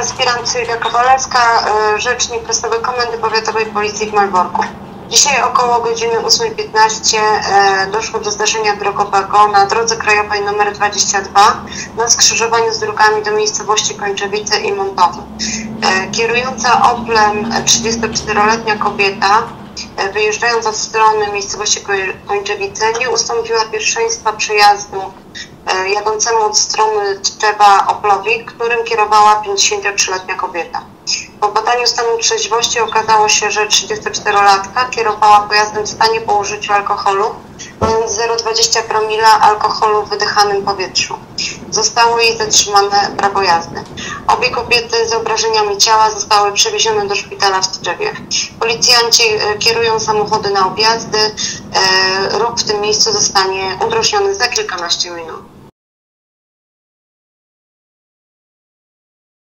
Aspirant Sylwia Kowalewska, y, rzecznik Prasowej Komendy Powiatowej Policji w Malborku. Dzisiaj około godziny 8.15 e, doszło do zdarzenia drogowego na drodze krajowej nr 22 na skrzyżowaniu z drogami do miejscowości Kończewice i Montowy. Kierująca Oplem 34-letnia kobieta wyjeżdżając od strony miejscowości Koń- Kończewice nie ustąpiła pierwszeństwa przejazdu e, jadącemu od strony Tczewa Oplowi, którym kierowała 53-letnia kobieta. Po badaniu stanu trzeźwości okazało się, że 34-latka kierowała pojazdem w stanie po użyciu alkoholu, mając 0,20 promila alkoholu w wydychanym powietrzu. Zostało jej zatrzymane prawo jazdy. Obie kobiety z obrażeniami ciała zostały przewiezione do szpitala w Tczewie. Policjanci e, kierują samochody na objazdy. E, Ruch w tym miejscu zostanie udrożniony za kilkanaście minut.